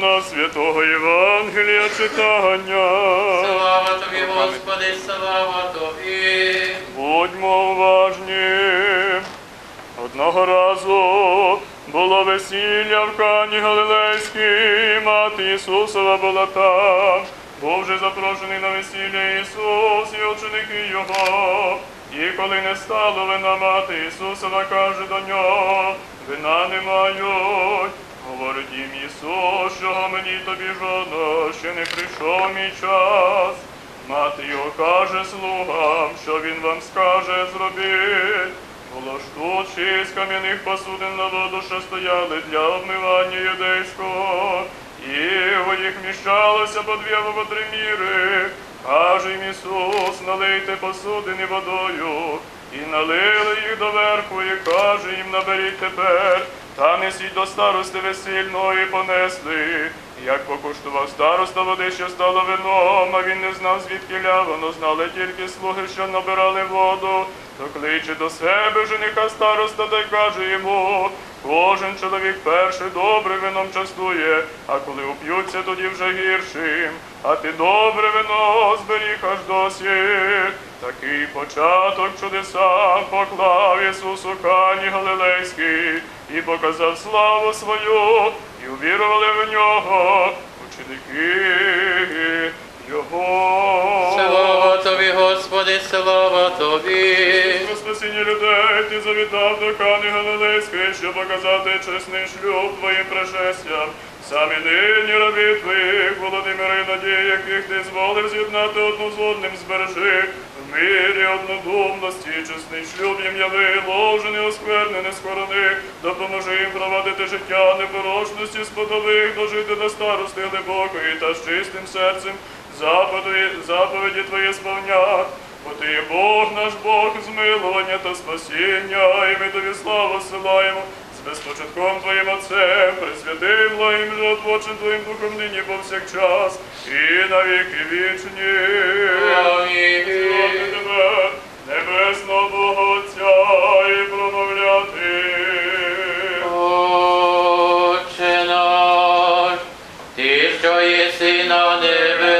Івана, святого Євангелія читання. Слава тобі, Господи, слава тобі. Будьмо уважні. Одного разу було весілля в Кані Галилейській, мати Ісусова була там. Був же запрошений на весілля Ісус і ученики Його. І коли не стало вина мати Ісусова, каже до нього, вина не мають. Говорить їм Ісус, що мені тобі жодно, ще не прийшов мій час. Мати його каже слугам, що він вам скаже зробіть. Було ж тут шість кам'яних посудин на воду, що стояли для обмивання юдейського, і у їх міщалося по дві або по три міри. Каже їм Ісус, налийте посудини водою, і налили їх доверху, і каже їм, наберіть тепер, та несіть до старости весільного і понесли. Як покуштував староста води, що стало вином, а він не знав, звідки ля, воно знали тільки слуги, що набирали воду, то кличе до себе жениха староста та й каже йому, кожен чоловік перший добре вином частує, а коли уп'ються, тоді вже гіршим. А ти добре вино зберіг аж досі. Такий початок чудесам поклав Ісус у Кані Галилейській і показав славу свою, і увірували в нього ученики Його. Слава тобі, Господи, слава тобі. Про спасіння людей ти завітав до Кани Галилейської, щоб показати чесний шлюб твоїм пришестям. Самі нині раби твоїх, Володимира і Надії, яких ти зволив з'єднати одну з одним, збережи в мирі однодумності, чесний шлюб їм яви, ложений, осквернений, скорони, допоможи їм провадити життя непорочності, сподоби їх дожити до старости глибокої та з чистим серцем, заповіді, заповіді твої сповнять. Бо ти є Бог наш Бог, змилування та спасіння, і ми тобі славу силаємо з безпочатком Твоїм Отцем, Пресвятим Благим животворчим Твоїм Духом нині повсякчас, і на віки вічні. Амінь. Тебе, небесного Бога Отця, і промовляти. Отче наш, ти, що єси на небесах,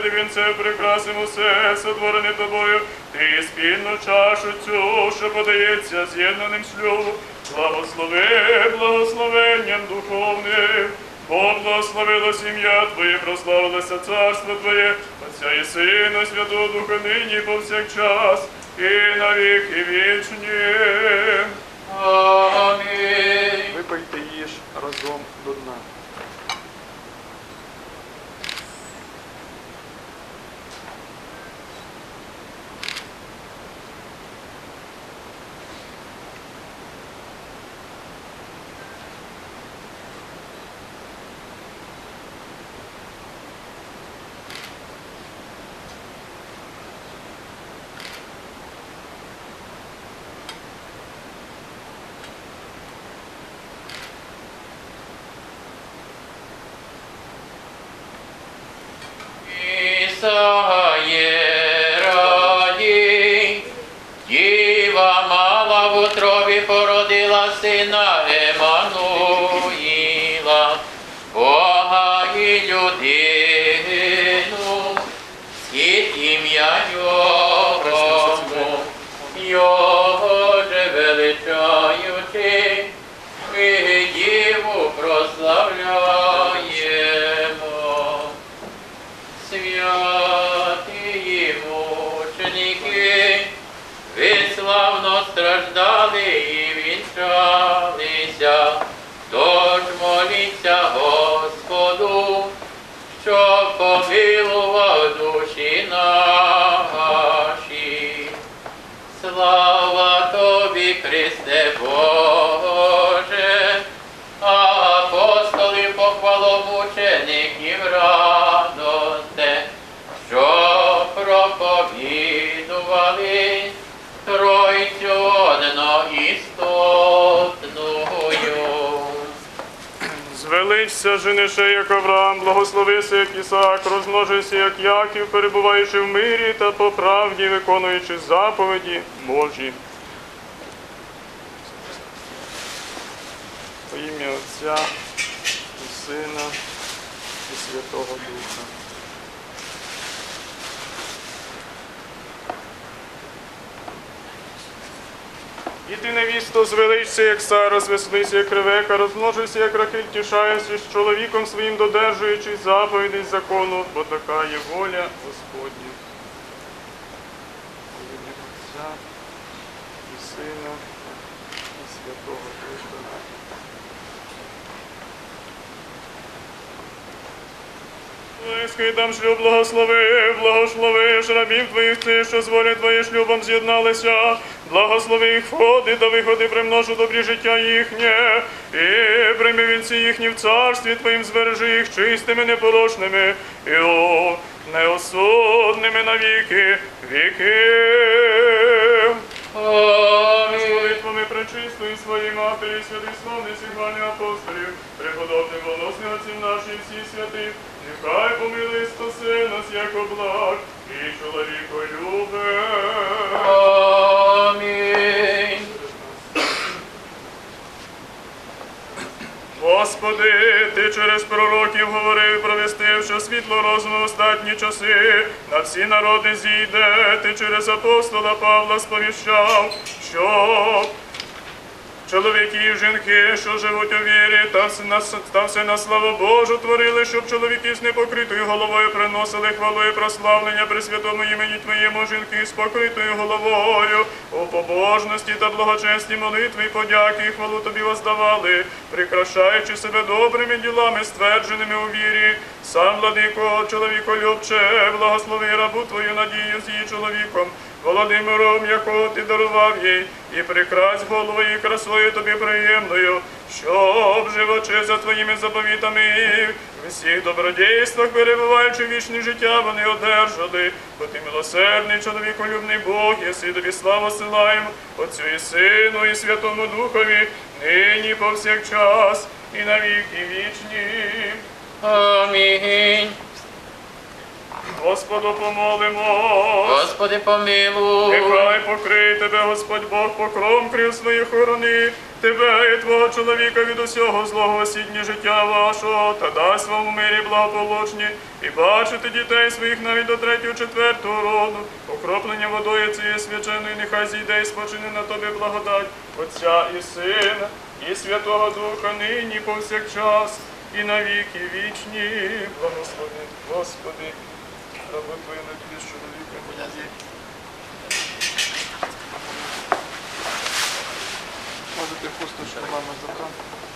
Все світ, і він це прикрасив усе, сотворене тобою, ти спільну чашу цю, що подається з'єднаним шлюбу, благослови благословенням духовним. Бо благословило сім'я Твоє, прославилося царство Твоє, Отця і Сина, Святого Духа нині повсякчас, і на віки вічні. Амінь. Випийте їж разом до дна. Ісає радій, Діва мала в утробі породила сина Еммануїла, Бога і людину, світ ім'я Його, Його же величаючи, ми Діву прославляємо. Страждали і вінчалися. Тож моліться Господу, що помилував душі наші. Слава тобі, Христе Боже, Звеличся, женише, як Авраам, благословися, як Ісаак, розмножися, як Яків, перебуваючи в мирі та по правді, виконуючи заповіді Божі. Во ім'я Отця і Сина і Святого Духа. І ти, невісто, звелишся, як сара, звеслися, як ревека, розмножися, як рахиль, тішаєшся з чоловіком своїм, додержуючи заповідей закону, бо така є воля Господня. Отця і Сина і Святого Духа. Близький там шлюб благослови, благослови ж рабів твоїх ти, що з волі твоє шлюбом з'єдналися, благослови їх входи та виходи, примножу добрі життя їхнє, і прийми вінці їхні в царстві твоїм, збережи їх чистими, непорочними, і о, неосудними навіки віків. Пречистої своїй матері, святих славних всіх апостолів, преподобних волосних отців наших всі святих, нехай помилуй спаси нас, як облак, і чоловіко любе. Амінь. Господи, ти через пророків говорив, провістив, що світло розуму в останні часи на всі народи зійде. Ти через апостола Павла сповіщав, що чоловіки і жінки, що живуть у вірі, та все на, славу Божу творили, щоб чоловіки з непокритою головою приносили хвалу і прославлення при святому імені Твоєму жінки з покритою головою, у побожності та благочесні молитви і подяки і хвалу Тобі воздавали, прикрашаючи себе добрими ділами, ствердженими у вірі. Сам, владико, чоловіколюбче, благослови рабу Твою надію з її чоловіком. Володимиром, якого ти дарував їй, і прикрась головою і красою тобі приємною, щоб живочи за твоїми заповітами в всіх добродійствах, перебуваючи вічне життя, вони одержали, бо ти милосердний, чоловіколюбний Бог, єси тобі славу силаєм, Отцю і Сину, і Святому Духові, нині повсякчас, і на віки вічні. Амінь. Господу помолимо. Господи, помилуй. Нехай покрий тебе, Господь Бог, покром крил своїх охорони, тебе і твого чоловіка від усього злого осіння життя вашого, та дасть вам у мирі благополучні, і бачити дітей своїх навіть до третього, четвертого роду, окроплення водою цієї свяченої, нехай зійде і спочине на тобі благодать Отця і Сина, і Святого Духа, нині повсякчас, і на віки вічні. Благослови, Господи, Твою надію з чоловіком. Можете пустошку мама забрати.